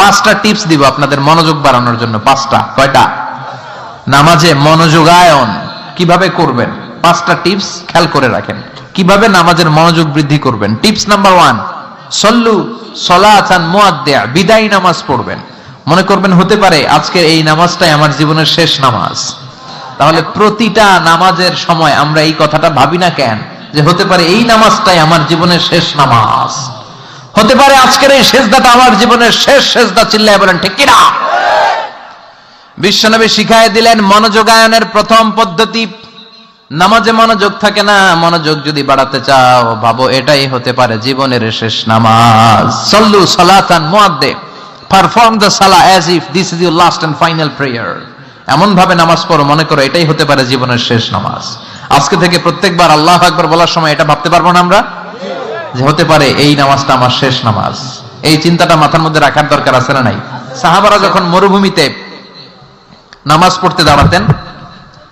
পাঁচটা টিপস দিব আপনাদের মনোযোগ বাড়ানোর জন্য, পাঁচটা, কয়টা? নামাজে মনোযোগায়ন, কীভাবে করবেন? পাঁচটা টিপস খেয়াল করে রাখেন। কীভাবে নামাজের মনোযোগ বৃদ্ধি করবেন? টিপস নাম্বার ওয়ান সল্লু সলাচান মুয়াদ্দিয়া বিদায় নামাজ পড়বেন। মনে করবেন হতে পারে আজকের এই নামাজটাই আমার জীবনের শেষ নামাজ। তাহলে প্রতিটা নামাজের সময় আমরা এই কথাটা ভাবি না কেন? যে হতে পারে এই নামাজটাই আমার জীবনের শেষ নামাজ। হতে পারে আজকের এই শেষদাটা আমার জীবনের শেষ শেষদা চিল্লায় বলেন, ঠিক কিনা? বিশ্বনবী শিখায় দিলেন, মনোযোগায়নের প্রথম পদ্ধতি, নামাজে মনোযোগ থাকে না, মনোযোগ যদি বাড়াতে চাও, ভাবো এটাই হতে পারে জীবনের শেষ নামাজ। সল্লু সালাতান মুয়াদ্দে পারফর্ম দ্য সালা as if this is your last and final prayer এমন ভাবে নামাজ পড়ো, মনে করো এটাই হতে পারে জীবনের শেষ নামাজ। আজকে থেকে প্রত্যেকবার আল্লাহ আকবার বলার সময় এটা ভাবতে পারব না আমরা? যে হতে পারে এই নামাজটা আমার শেষ নামাজ। এই চিন্তাটা মাথার মধ্যে রাখার দরকার আছে না নাই? সাহাবারা যখন মরুভূমিতে নামাজ পড়তে দাঁড়াতেন,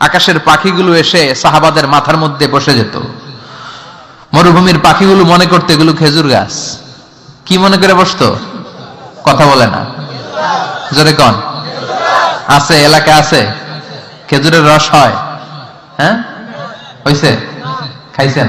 আকাশের পাখিগুলো এসে সাহাবাদের মাথার মধ্যে বসে যেত। মরুভূমির পাখিগুলো মনে করতে, এগুলো খেজুর গাছ। কি মনে করে বসতো? কথা বলে না। জোরে কন। আছে, এলাকা আছে। খেজুরের রস হয়। হ্যাঁ? হইছে? খাইছেন?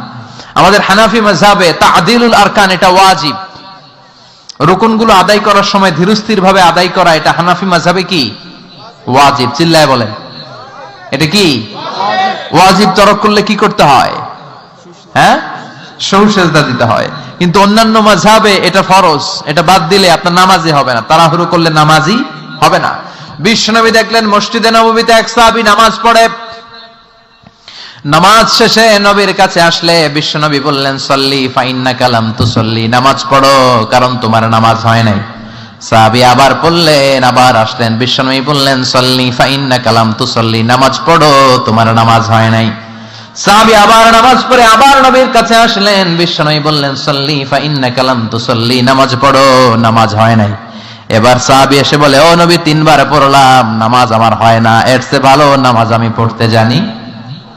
আমাদের হানাফি মজাবে তাদিলুল আরকান, এটা ওয়াজিব। রুকুনগুলো আদায় করার সময় ধীরস্থির ভাবে আদায় করা, এটা হানাফি মাঝাবে কি? ওয়াজিব, চিল্লায় বলেন। এটা কি? ওয়াজিব, তরক করলে কি করতে হয়? হ্যাঁ? সহু সেজদা দিতে হয়। কিন্তু অন্যান্য মাঝাবে এটা ফরজ, এটা বাদ দিলে আপনার নামাজি হবে না, তাড়াহুড়ো করলে নামাজি হবে না। বিশ্বনবী দেখলেন, মসজিদে নবমীতে এক সাহাবী নামাজ পড়ে নামাজ শেষে নবীর কাছে আসলে বিশ্বনবী বললেন, সল্লি ফাইন্না কালাম তু সল্লি নামাজ পড়ো, কারণ তোমার নামাজ হয় নাই। সাহাবি আবার পড়লেন আবার আসলেন। বিশ্বনবী বললেন, সল্লি ফাইন্না কালাম তু সল্লি নামাজ পড়ো, তোমার নামাজ হয় নাই। সাহাবি আবার নামাজ পড়ে আবার নবীর কাছে আসলেন। বিশ্বনবী বললেন, সল্লি ফাইন্না কালাম তু সল্লি নামাজ পড়ো, নামাজ হয় নাই। এবার সাহাবি এসে বলে, ও নবী, তিনবার পড়লাম, নামাজ আমার হয় না। এর চেয়ে ভালো নামাজ আমি পড়তে জানি।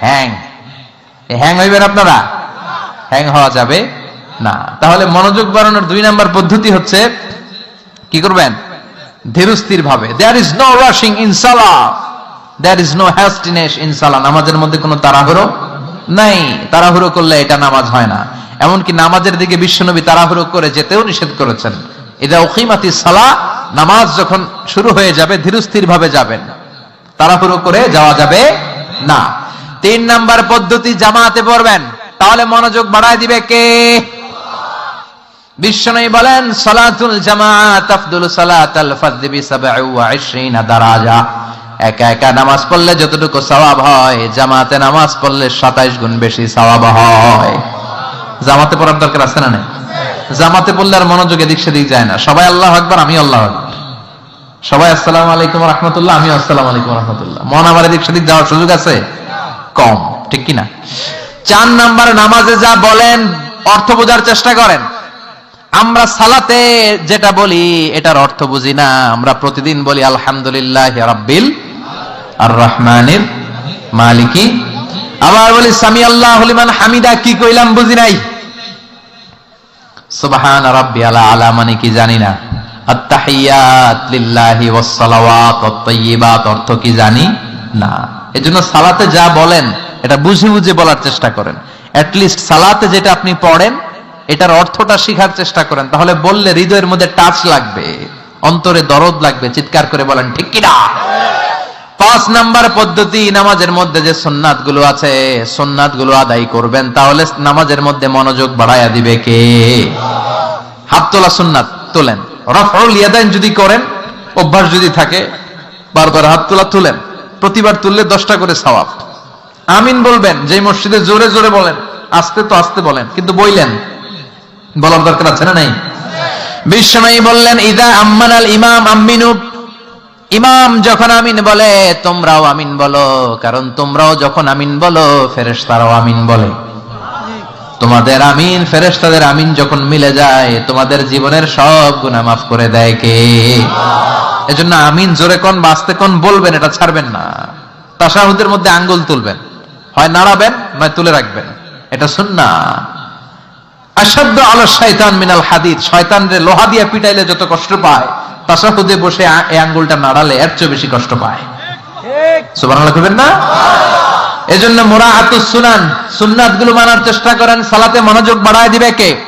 হ্যাং। হ্যাং হইবেন আপনারা? হ্যাং হওয়া যাবে না। তাহলে মনোযোগ বাড়ানোর দুই নাম্বার পদ্ধতি হচ্ছে, কি করবেন? ধীরস্থির ভাবে there is no rushing in সালা there is no hastiness in সালা নামাজের মধ্যে কোনো তাড়াহুড়ো নাই। তাড়াহুড়ো করলে এটা নামাজ হয় না। এমনকি নামাজের দিকে বিশ্বনবী তাড়াহুড়ো করে যেতেও নিষেধ করেছেন। এটা ওখিমাতি সালা নামাজ যখন শুরু হয়ে যাবে ধীরস্থির ভাবে যাবেন। তাড়াহুড়ো করে যাওয়া যাবে না। তিন নাম্বার পদ্ধতি জামাতে পড়বেন। তাহলে মনোযোগ বাড়ায় দিবে কে? বিশ্বনবী বলেন, সালাতুল জামাআত আফদুল সালাতাল ফাযযি বি 27 দারাজা। একা একা নামাজ পড়লে যতটুকু সওয়াব হয়, জামাতে নামাজ পড়লে 27 গুণ বেশি সওয়াব হয়। জামাতে পড়ার দরকার আছে না জামাতে পড়লে আর মনোযোগ এদিক সেদিক যায় না। সবাই আল্লাহ আকবার আমি আল্লাহ আকবার। সবাই আসসালামু আলাইকুম রহমতুল্লাহ আমি আসসালামু আলাইকুম রহমতুল্লাহ। মন আমার এদিক সেদিক যাওয়ার সুযোগ আছে? কম, ঠিক কিনা? চার নাম্বার নামাজে যা বলেন, অর্থ বোঝার চেষ্টা করেন। আমরা সালাতে যেটা বলি, এটার অর্থ বুঝি না। আমরা প্রতিদিন বলি, আলহামদুলিল্লাহ রাব্বিল আর রহমানির মালিকি। আবার বলি সামি আল্লাহ হলিমান হামিদা, কি কইলাম বুঝি নাই? সুবহান রাব্বি আলা আলা মানে কি জানি না। আত্তাহিয়াত লিল্লাহি ওয়াস সালাওয়াত ওয়াত তাইয়্যিবাত অর্থ কি জানি না। এজন্য সালাতে যা বলেন, এটা বুঝে বুঝে বলার চেষ্টা করেন। অ্যাট লিস্ট সালাতে যেটা আপনি পড়েন, এটার অর্থটা শেখার চেষ্টা করেন। তাহলে বললে হৃদয়ের মধ্যে টাচ লাগবে, অন্তরে দরদ লাগবে, চিৎকার করে বলেন, ঠিক কিনা পাঁচ নাম্বার পদ্ধতি, নামাজের মধ্যে যে সোননাথগুলো আছে সোননাথগুলো আদায় করবেন, তাহলে নামাজের মধ্যে মনোযোগ বাড়াইয়া দিবে কে? হাত তোলা সুন্নাত তোলেন। রফউল ইয়াদাইন যদি করেন, অভ্যাস যদি থাকে, বারবার হাত তোলা তুলেন। প্রতিবার তুললে দশটা করে সওয়াব। আমিন বলবেন যে মসজিদে জোরে জোরে বলেন, আস্তে তো আস্তে বলেন, কিন্তু বইলেন। বলার দরকার আছে না নাই? বিশ্বনয়ী বললেন, ইদা আম্মান আল ইমাম আম্মিনু। ইমাম যখন আমিন বলে, তোমরাও আমিন বলো, কারণ তোমরাও যখন আমিন বলো, ফেরেশতারাও আমিন বলে। তোমাদের আমিন, ফেরেশতাদের আমিন যখন মিলে যায়, তোমাদের জীবনের সব গুনাহ মাফ করে দেয় কে? এজন্য আমিন জোরে কোন, বাঁচতে কোন বলবেন, এটা ছাড়বেন না। তাসাহুদের মধ্যে আঙ্গুল তুলবেন। হয় নাড়াবেন, নয় তুলে রাখবেন। এটা সুন্না। আলো মিনাল হাদিদ। লোহা দিয়া পিটাইলে যত কষ্ট পায় তাসাহুদে বসে এই আঙ্গুলটা নাড়ালে এর চেয়ে বেশি কষ্ট পায়। না? এজন্য মোরা আতুস সুনান। সুন্নাতগুলো মানার চেষ্টা করেন, সালাতে মনোযোগ বাড়ায় দিবে কে?